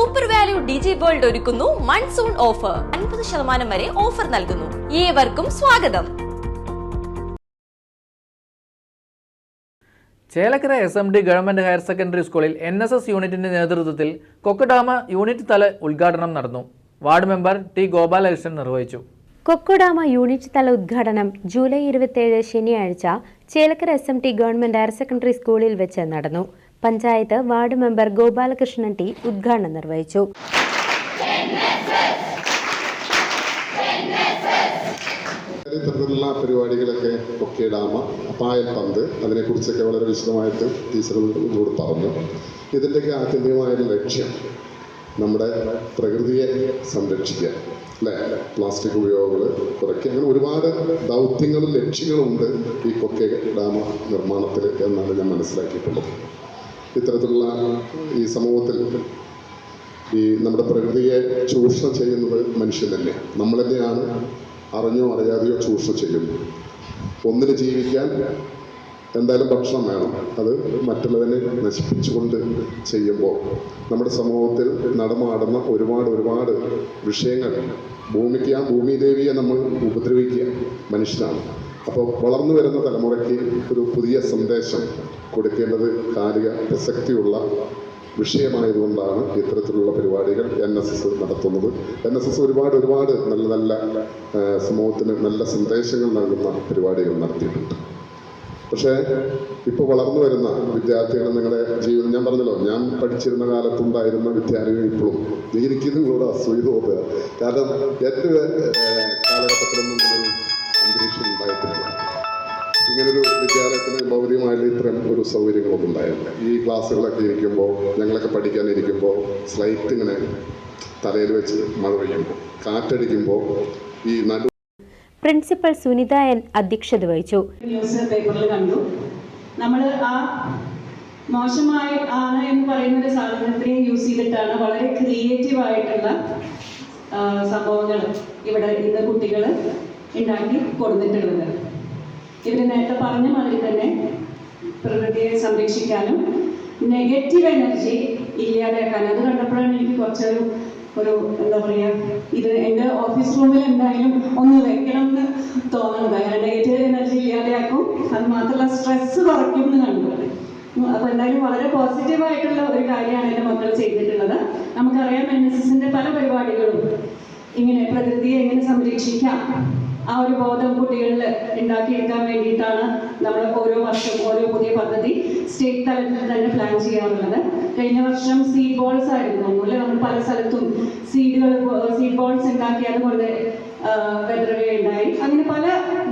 Super value digi world ഒരുക്കുന്നു. Monsoon offer അൻപത് ശതമാനം വരെ ഓഫർ നൽകുന്നു. ഏവർക്കും സ്വാഗതം. Chelakkara S M D government higher secondary സ്കൂളിൽ എൻ എസ് എസ് യൂണിറ്റിന്റെ നേതൃത്വത്തിൽ കൊക്കഡാമ യൂണിറ്റ് തല ഉദ്ഘാടനം നടന്നു. വാർഡ് മെമ്പർ ടി ഗോപാലകൃഷ്ണൻ നിർവഹിച്ചു. കൊക്കോഡാമ യൂണിറ്റ് തല ഉദ്ഘാടനം ജൂലൈ ഇരുപത്തിയേഴ് ശനിയാഴ്ച Chelakkara S M T government higher secondary സ്കൂളിൽ വെച്ച് നടന്നു. Panchayat ward member Gopalakrishnan T ഉദ്ഘാടനം നിർവഹിച്ചു. പരിപാടികളൊക്കെ ഒക്കെ ഡാമ പായൽ പന്ത് അതിനെക്കുറിച്ചൊക്കെ വളരെ വിശദമായിട്ട് ടീച്ചറുകളോട് പറഞ്ഞു. ഇതിന്റെയൊക്കെ ആത്യന്തികമായ ലക്ഷ്യം നമ്മുടെ പ്രകൃതിയെ സംരക്ഷിക്കുക അല്ലേ? പ്ലാസ്റ്റിക് ഉപയോഗങ്ങൾ കുറയ്ക്കുക അങ്ങനെ ഒരുപാട് ദൗത്യങ്ങളും ലക്ഷ്യങ്ങളും ഉണ്ട് ഈ കൊക്കെ ഡാമ നിർമ്മാണത്തിൽ എന്നാണ് ഞാൻ മനസ്സിലാക്കിയിട്ടുള്ളത്. ഇത്തരത്തിലുള്ള ഈ സമൂഹത്തിൽ ഈ നമ്മുടെ പ്രകൃതിയെ ചൂഷണം ചെയ്യുന്നത് മനുഷ്യൻ തന്നെ നമ്മൾ തന്നെയാണ് അറിഞ്ഞോ അറിയാതെയോ ചൂഷണം ചെയ്യുന്നത്. ഒന്നിന് ജീവിക്കാൻ എന്തായാലും ഭക്ഷണം വേണം. അത് മറ്റുള്ളവരെ നശിപ്പിച്ചുകൊണ്ട് ചെയ്യുമ്പോൾ നമ്മുടെ സമൂഹത്തിൽ നടമാടുന്ന ഒരുപാട് ഒരുപാട് വിഷയങ്ങൾ ഭൂമിക്ക് ആ ഭൂമിദേവിയെ നമ്മൾ ഉപദ്രവിക്കുക മനുഷ്യനാണ്. അപ്പോൾ വളർന്നു വരുന്ന തലമുറയ്ക്ക് ഒരു പുതിയ സന്ദേശം കൊടുക്കേണ്ടത് കാലിക പ്രസക്തിയുള്ള വിഷയമായതുകൊണ്ടാണ് ഇത്തരത്തിലുള്ള പരിപാടികൾ എൻ എസ് എസ് നടത്തുന്നത്. എൻ എസ് എസ് ഒരുപാട് ഒരുപാട് നല്ല നല്ല സമൂഹത്തിന് നല്ല സന്ദേശങ്ങൾ നൽകുന്ന പരിപാടികൾ നടത്തിയിട്ടുണ്ട്. പക്ഷേ ഇപ്പോൾ വളർന്നു വരുന്ന വിദ്യാർത്ഥികൾ നിങ്ങളുടെ ജീവിതം ഞാൻ പറഞ്ഞല്ലോ ഞാൻ പഠിച്ചിരുന്ന കാലത്തുണ്ടായിരുന്ന വിദ്യാർത്ഥികൾ ഇപ്പോഴും എനിക്ക് നിങ്ങളോട് അസൂയ തോന്നുക കാരണം എന്റെ കാലഘട്ടത്തിലൊന്നും അന്തരീക്ഷം ഉണ്ടായിട്ടില്ല ഇങ്ങനൊരു വിദ്യാലയത്തിന് ഭൗതികമായിട്ട് ഇത്തരം ഒരു സൗകര്യങ്ങളൊന്നും ഉണ്ടായില്ല ഈ ക്ലാസ്സുകളൊക്കെ ഇരിക്കുമ്പോൾ ഞങ്ങളൊക്കെ പഠിക്കാനിരിക്കുമ്പോൾ സ്ലൈറ്റ് ഇങ്ങനെ തലയിൽ വെച്ച് മഴ പെയ്യുമ്പോൾ കാറ്റടിക്കുമ്പോൾ ഈ നടു പ്രിൻസിപ്പൽ സുനിത എൻ അധ്യക്ഷത വഹിച്ചു. ന്യൂസ് പേപ്പറിൽ കണ്ടു. നമ്മൾ ആ മോശമായി ആണ് എന്ന് പറയുന്ന ഒരു സാധനത്തിനെ യൂസ് ചെയ്തിട്ടാണ് വളരെ ക്രിയേറ്റീവ് ആയിട്ടുള്ള സംഭവങ്ങൾ ഇവിടെ ഇന്ന് കുട്ടികൾ ഉണ്ടാക്കി കൊടുത്തിട്ടുള്ളത്. ഇവർ നേരത്തെ പറഞ്ഞ മാതിരി തന്നെ പ്രകൃതിയെ സംരക്ഷിക്കാനും നെഗറ്റീവ് എനർജി ഇല്ലാതാക്കാൻ അത് കണ്ടപ്പോഴാണ് എനിക്ക് കുറച്ചൊരു ഒരു എന്താ പറയുക ഇത് എന്റെ ഓഫീസ് റൂമിൽ എന്തായാലും ഒന്ന് വെക്കണം എന്ന് തോന്നുന്നത് കാരണം നെഗറ്റീവ് എനർജി ഇല്ലാതെയാക്കും. അത് മാത്രമല്ല സ്ട്രെസ് കുറയ്ക്കും എന്ന് കണ്ടു അപ്പൊ എന്തായാലും വളരെ പോസിറ്റീവ് ആയിട്ടുള്ള ഒരു കാര്യമാണ് എന്റെ മക്കൾ ചെയ്തിട്ടുള്ളത്. നമുക്കറിയാം എൻ എസ് എസിന്റെ പല പരിപാടികളും ഇങ്ങനെ പ്രകൃതിയെ എങ്ങനെ സംരക്ഷിക്കാം. ആ ഒരു ബോധം കുട്ടികളിൽ ഉണ്ടാക്കിയെടുക്കാൻ വേണ്ടിയിട്ടാണ് നമ്മൾ ഓരോ വർഷം ഓരോ പുതിയ പദ്ധതി സ്റ്റേറ്റ് തലത്തിൽ തന്നെ പ്ലാൻ ചെയ്യാറുള്ളത്. കഴിഞ്ഞ വർഷം സീഡ് ബോൾസ് ആയിരുന്നു. അതുപോലെ നമ്മൾ പല സ്ഥലത്തും സീഡുകൾ സീഡ് ബോൾസ് ഉണ്ടാക്കി അതുപോലെ ഉണ്ടായി. അങ്ങനെ പല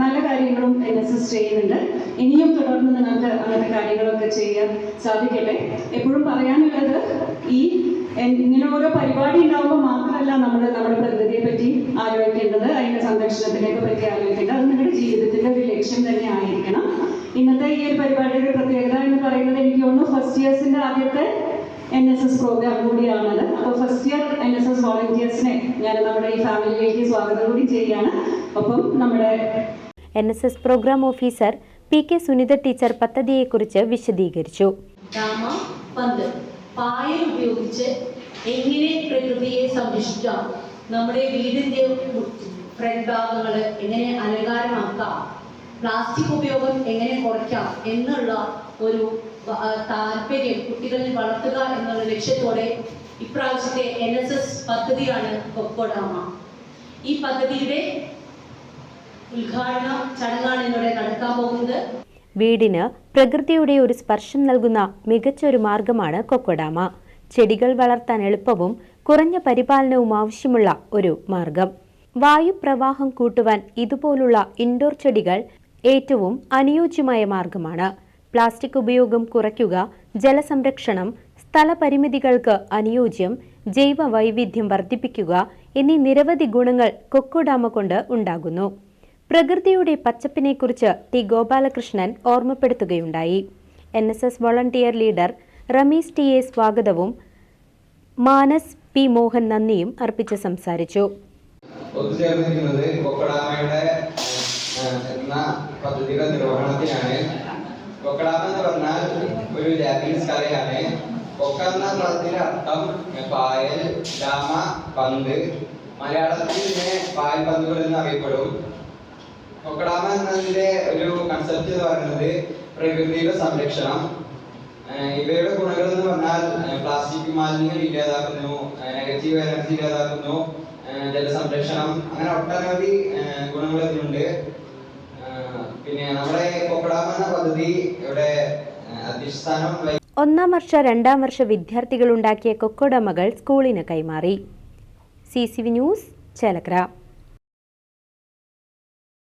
നല്ല കാര്യങ്ങളും എൻ എസ് എസ് ചെയ്യുന്നുണ്ട്. ഇനിയും തുടർന്ന് നിങ്ങൾക്ക് അങ്ങനത്തെ കാര്യങ്ങളൊക്കെ ചെയ്യാൻ സാധിക്കട്ടെ. എപ്പോഴും പറയാനുള്ളത് ഈ ഇങ്ങനെ ഓരോ പരിപാടി ഉണ്ടാകുമ്പോൾ മാത്രമല്ല നമ്മൾ നമ്മുടെ പ്രകൃതിയെ പറ്റി ആലോചിക്കേണ്ടത് അതിന്റെ സംരക്ഷണത്തിനെയൊക്കെ പറ്റി ആലോചിക്കേണ്ടത്. അത് നിങ്ങളുടെ ജീവിതത്തിന്റെ ഒരു ലക്ഷ്യം തന്നെ ആയിരിക്കണം. ഇന്നത്തെ ഈ ഒരു പരിപാടിയുടെ പ്രത്യേകത എന്ന് പറയുന്നത് എനിക്ക് തോന്നുന്നു ഫസ്റ്റ് ഇയേഴ്സിന്റെ ആദ്യത്തെ എൻ എസ് എസ് പ്രോഗ്രാം കൂടിയാണത്. അപ്പോൾ first year N S S വോളണ്ടിയേഴ്സിനെ ഞാൻ നമ്മുടെ ഈ ഫാമിലിയിലേക്ക് സ്വാഗതം കൂടി ചെയ്യാണ് ഒപ്പം നമ്മുടെ N S S program officer P K Sunitha teacher പദ്ധതിയെക്കുറിച്ച് വിശദീകരിച്ചു. പന്ത്. പായൽ ഉപയോഗിച്ച് എങ്ങനെ പ്രകൃതിയെ സംരക്ഷിക്കാം? നമ്മുടെ വീടിന്റെ ഫ്രണ്ട് ഭാഗങ്ങൾ എങ്ങനെ അലങ്കാരമാക്കാം? പ്ലാസ്റ്റിക് ഉപയോഗം എങ്ങനെ കുറയ്ക്കാം എന്നുള്ള ഒരു താല്പര്യം കുട്ടികളിൽ വളർത്തുക എന്നുള്ള ലക്ഷ്യത്തോടെ ഇപ്രാവശ്യത്തെ എൻ എസ് എസ് പദ്ധതിയാണ് കൊക്കോഡാമ. ഈ പദ്ധതിയുടെ ഉദ്ഘാടന ചടങ്ങാണ് ഇന്നിവിടെ നടക്കാൻ പോകുന്നത്. വീടിന് പ്രകൃതിയുടെ ഒരു സ്പർശം നൽകുന്ന മികച്ച ഒരു മാർഗമാണ് കൊക്കോഡാമ. ചെടികൾ വളർത്താൻ എളുപ്പവും കുറഞ്ഞ പരിപാലനവും ആവശ്യമുള്ള ഒരു മാർഗം. വായുപ്രവാഹം കൂട്ടുവാൻ ഇതുപോലുള്ള ഇൻഡോർ ചെടികൾ ഏറ്റവും അനുയോജ്യമായ മാർഗമാണ്. പ്ലാസ്റ്റിക് ഉപയോഗം കുറയ്ക്കുക ജലസംരക്ഷണം സ്ഥലപരിമിതികൾക്ക് അനുയോജ്യം ജൈവ വൈവിധ്യം വർദ്ധിപ്പിക്കുക എന്നീ നിരവധി ഗുണങ്ങൾ കൊക്കോഡാമ കൊണ്ട് ഉണ്ടാകുന്നു. പ്രകൃതിയുടെ പച്ചപ്പിനെക്കുറിച്ച് T Gopalakrishnan ഓർമ്മപ്പെടുത്തുകയുണ്ടായി. N S S volunteer leader Rameez T A സ്വാഗതവും മാനസ് പി മോഹൻ നന്ദിയും അർപ്പിച്ച് സംസാരിച്ചു. ഒത്തുചേർന്നിരിക്കുന്നത് എന്ന പദ്ധതിയുടെ ഒരു ഡാമ മലയാളത്തിൽ എന്ന് അറിയപ്പെടും. എന്നതിന്റെ ഒരു കൺസെപ്റ്റ് എന്ന് പറയുന്നത് പ്രകൃതിയുടെ സംരക്ഷണം. ഇവയുടെ ഗുണങ്ങൾ എന്ന് പറഞ്ഞാൽ പ്ലാസ്റ്റിക് മാലിന്യങ്ങൾ ഇല്ലാതാക്കുന്നു നെഗറ്റീവ് എനർജി ഇല്ലാതാക്കുന്നു ജലസംരക്ഷണം അങ്ങനെ ഒട്ടനവധി ഗുണങ്ങൾ ഇതിനുണ്ട് പിന്നെ നമ്മുടെ കൊക്കഡാമ എന്ന പദ്ധതി ഇവിടെ അധിഷ്ഠാനം ഒന്നാം വർഷ രണ്ടാം വർഷ വിദ്യാർത്ഥികൾ ഉണ്ടാക്കിയ കൊക്കോടമകൾ സ്കൂളിന് കൈമാറി. C C V news Chelakkara.